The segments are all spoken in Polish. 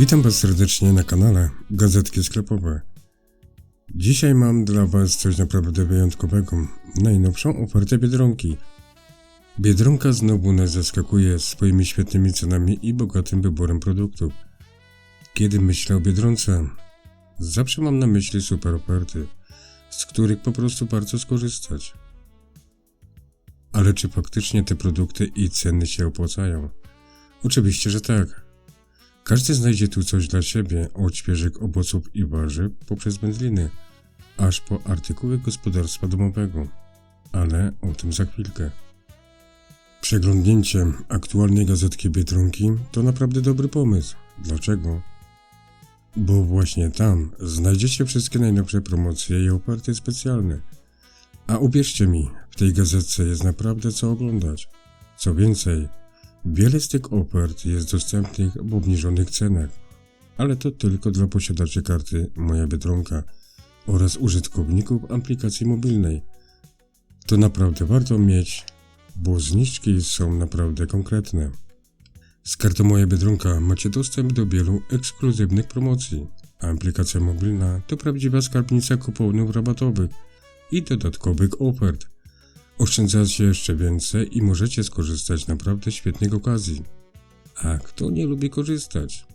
Witam Was serdecznie na kanale Gazetki Sklepowe. Dzisiaj mam dla Was coś naprawdę wyjątkowego. Najnowszą ofertę Biedronki. Biedronka znowu nas zaskakuje swoimi świetnymi cenami i bogatym wyborem produktów. Kiedy myślę o Biedronce, zawsze mam na myśli super oferty, z których po prostu warto skorzystać. Ale czy faktycznie te produkty i ceny się opłacają? Oczywiście, że tak. Każdy znajdzie tu coś dla siebie, od świeżych owoców i warzyw poprzez wędliny, aż po artykuły gospodarstwa domowego. Ale o tym za chwilkę. Przeglądnięcie aktualnej gazetki Biedronki to naprawdę dobry pomysł. Dlaczego? Bo właśnie tam znajdziecie wszystkie najnowsze promocje i oferty specjalne. A uwierzcie mi, w tej gazetce jest naprawdę co oglądać. Co więcej, Wiele z tych ofert jest dostępnych w obniżonych cenach, ale to tylko dla posiadaczy karty Moja Biedronka oraz użytkowników aplikacji mobilnej. To naprawdę warto mieć, bo zniżki są naprawdę konkretne. Z kartą Moja Biedronka macie dostęp do wielu ekskluzywnych promocji, a aplikacja mobilna to prawdziwa skarbnica kuponów rabatowych i dodatkowych ofert – Oszczędzacie jeszcze więcej i możecie skorzystać naprawdę świetnych okazji. A kto nie lubi korzystać?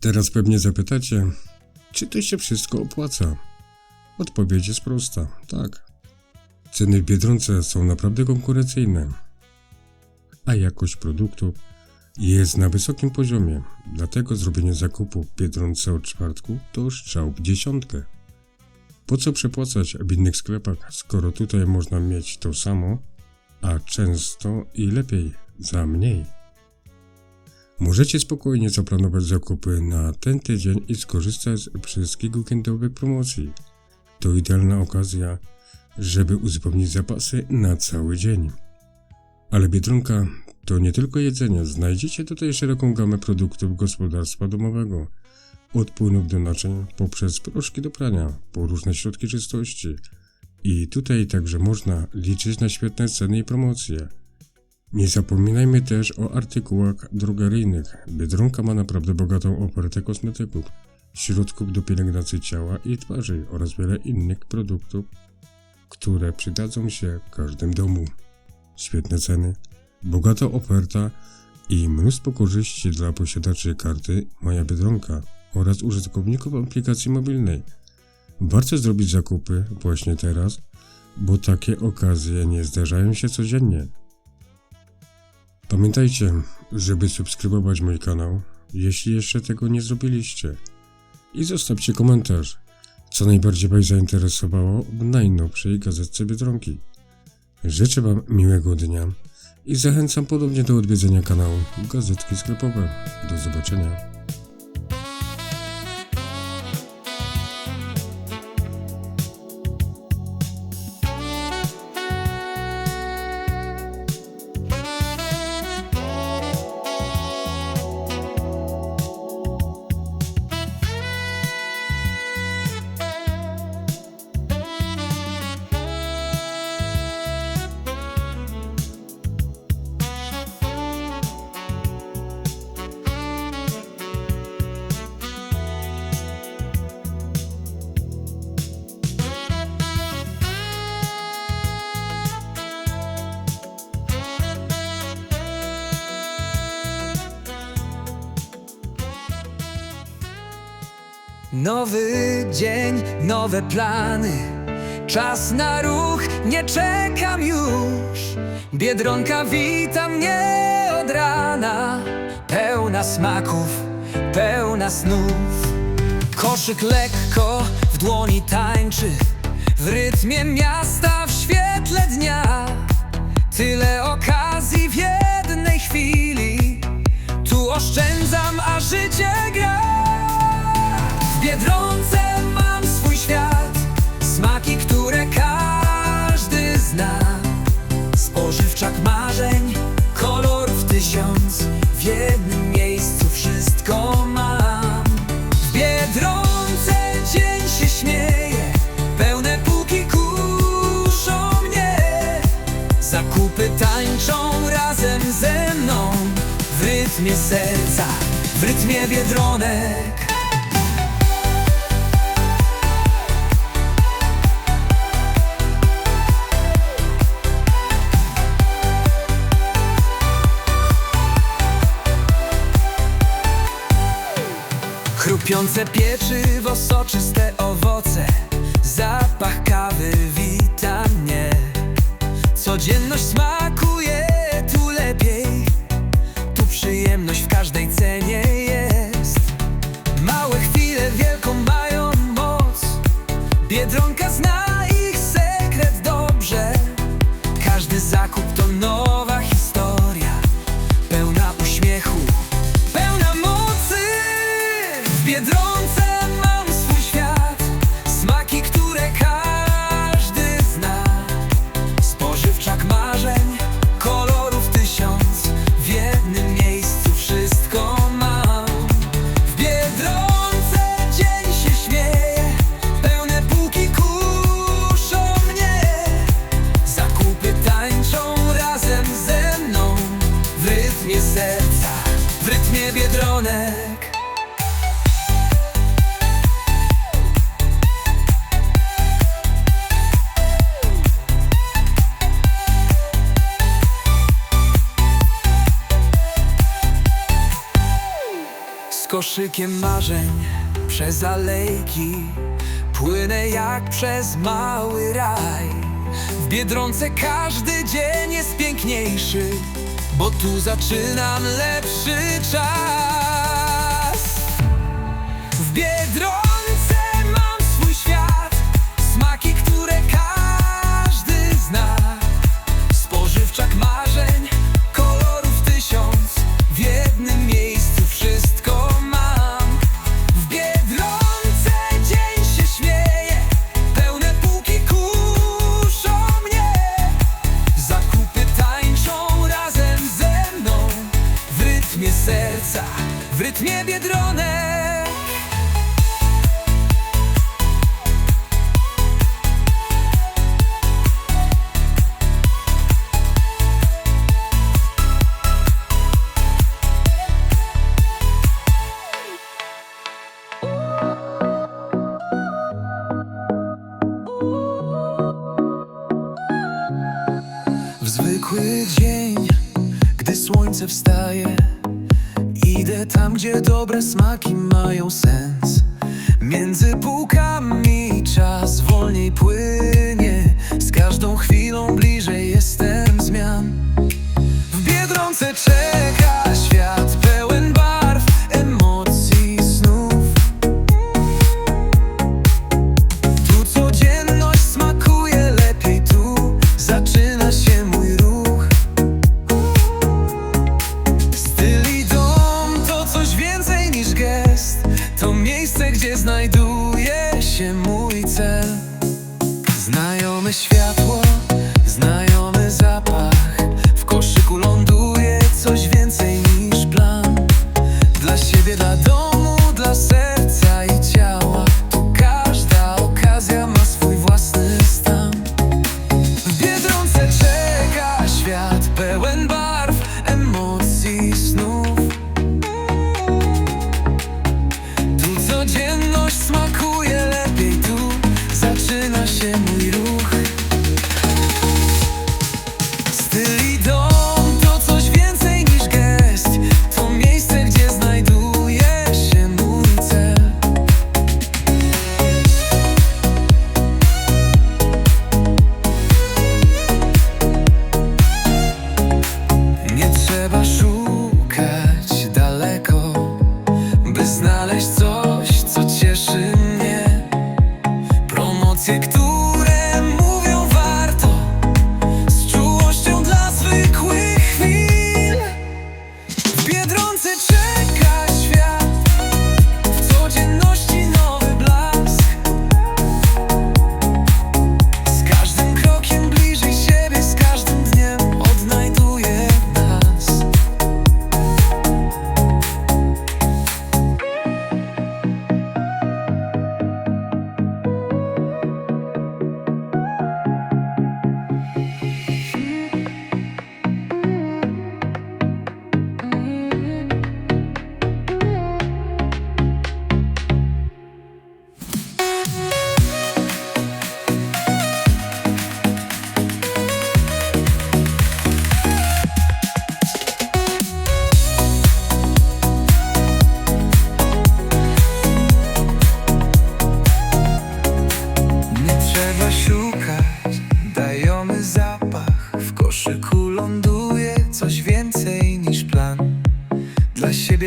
Teraz pewnie zapytacie, czy to się wszystko opłaca? Odpowiedź jest prosta, tak. Ceny w Biedronce są naprawdę konkurencyjne, a jakość produktów jest na wysokim poziomie, dlatego zrobienie zakupów w Biedronce od czwartku to strzał w dziesiątkę. Po co przepłacać w innych sklepach, skoro tutaj można mieć to samo, a często i lepiej za mniej? Możecie spokojnie zaplanować zakupy na ten tydzień i skorzystać z wszystkich weekendowych promocji. To idealna okazja, żeby uzupełnić zapasy na cały dzień. Ale Biedronka to nie tylko jedzenie, znajdziecie tutaj szeroką gamę produktów gospodarstwa domowego – od płynów do naczyń, poprzez proszki do prania, po różne środki czystości. I tutaj także można liczyć na świetne ceny i promocje. Nie zapominajmy też o artykułach drogeryjnych. Biedronka ma naprawdę bogatą ofertę kosmetyków, środków do pielęgnacji ciała i twarzy oraz wiele innych produktów, które przydadzą się w każdym domu. Świetne ceny, bogata oferta i mnóstwo korzyści dla posiadaczy karty Moja Biedronka oraz użytkowników aplikacji mobilnej. Warto zrobić zakupy właśnie teraz, bo takie okazje nie zdarzają się codziennie. Pamiętajcie, żeby subskrybować mój kanał, jeśli jeszcze tego nie zrobiliście. I zostawcie komentarz, co najbardziej Was zainteresowało w najnowszej gazetce Biedronki. Życzę Wam miłego dnia i zachęcam podobnie do odwiedzenia kanału Gazetki Sklepowe. Do zobaczenia. Nowy dzień, nowe plany. Czas na ruch, nie czekam już. Biedronka wita mnie od rana. Pełna smaków, pełna snów. Koszyk lekko w dłoni tańczy. W rytmie miasta, w świetle dnia. Tyle okazji w jednej chwili. Tu oszczędzam, a życie gra. Biedronce mam swój świat Smaki, które każdy zna. Spożywczak marzeń Kolorów tysiąc W jednym miejscu wszystko mam. W Biedronce dzień się śmieje Pełne póki kuszą mnie. Zakupy tańczą razem ze mną W rytmie serca w rytmie biedronek. Chepiące pieczywo, soczyste owoce Zapach kawy wita mnie Codzienność smakuje tu lepiej Tu przyjemność w każdej cenie jest. Małe chwile wielką mają moc Biedronka zna koszykiem marzeń przez alejki. Płynę jak przez mały raj. W Biedronce każdy dzień jest piękniejszy Bo tu zaczynam lepszy czas. W Biedronce słońce wstaje. Idę tam, gdzie dobre smaki mają sens. Między półkami czas wolniej płynie. ty, kto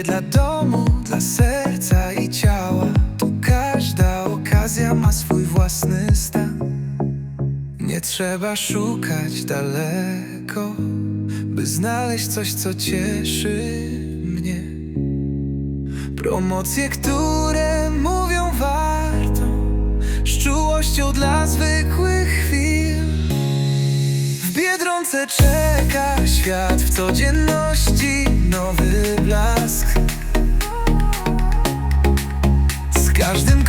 Dla domu, dla serca i ciała. Tu każda okazja ma swój własny stan. Nie trzeba szukać daleko By znaleźć coś, co cieszy mnie. Promocje, które mówią warto Z czułością dla zwykłych chwil. W Biedronce czeka świat w codzienności Nowy blask. Z każdym